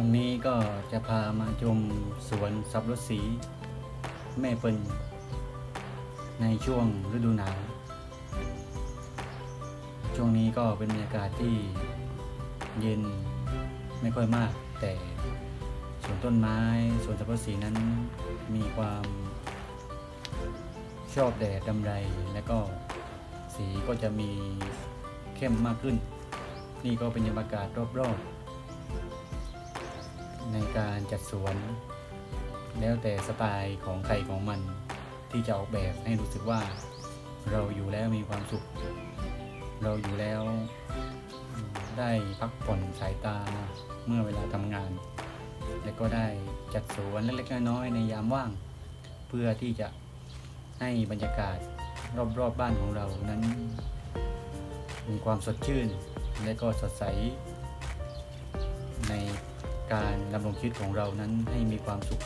วันนี้ก็จะพามาชมสวนสับรดสี แม่เปิลในช่วงฤดูหนาว ช่วงนี้ก็เป็นบรรยากาศที่เย็นไม่ค่อยมาก แต่สวนต้นไม้สวนสับรดสีนั้นมีความชอบแดดดำไร และก็สีก็จะมีเข้มมากขึ้น นี่ก็เป็นบรรยากาศรอบๆ ในการจัดสวน แล้วแต่สไตล์ของใครของมันที่จะออกแบบให้รู้สึกว่าเราอยู่แล้วมีความสุข เราอยู่แล้วได้พักผ่อนสายตาเมื่อเวลาทำงาน และก็ได้จัดสวนเล็กๆน้อยๆในยามว่าง เพื่อที่จะให้บรรยากาศรอบๆบบ้านของเรานั้น มีความสดชื่น และก็สดใสใน การดำรงชีวิตของเรานั้นให้มีความสุข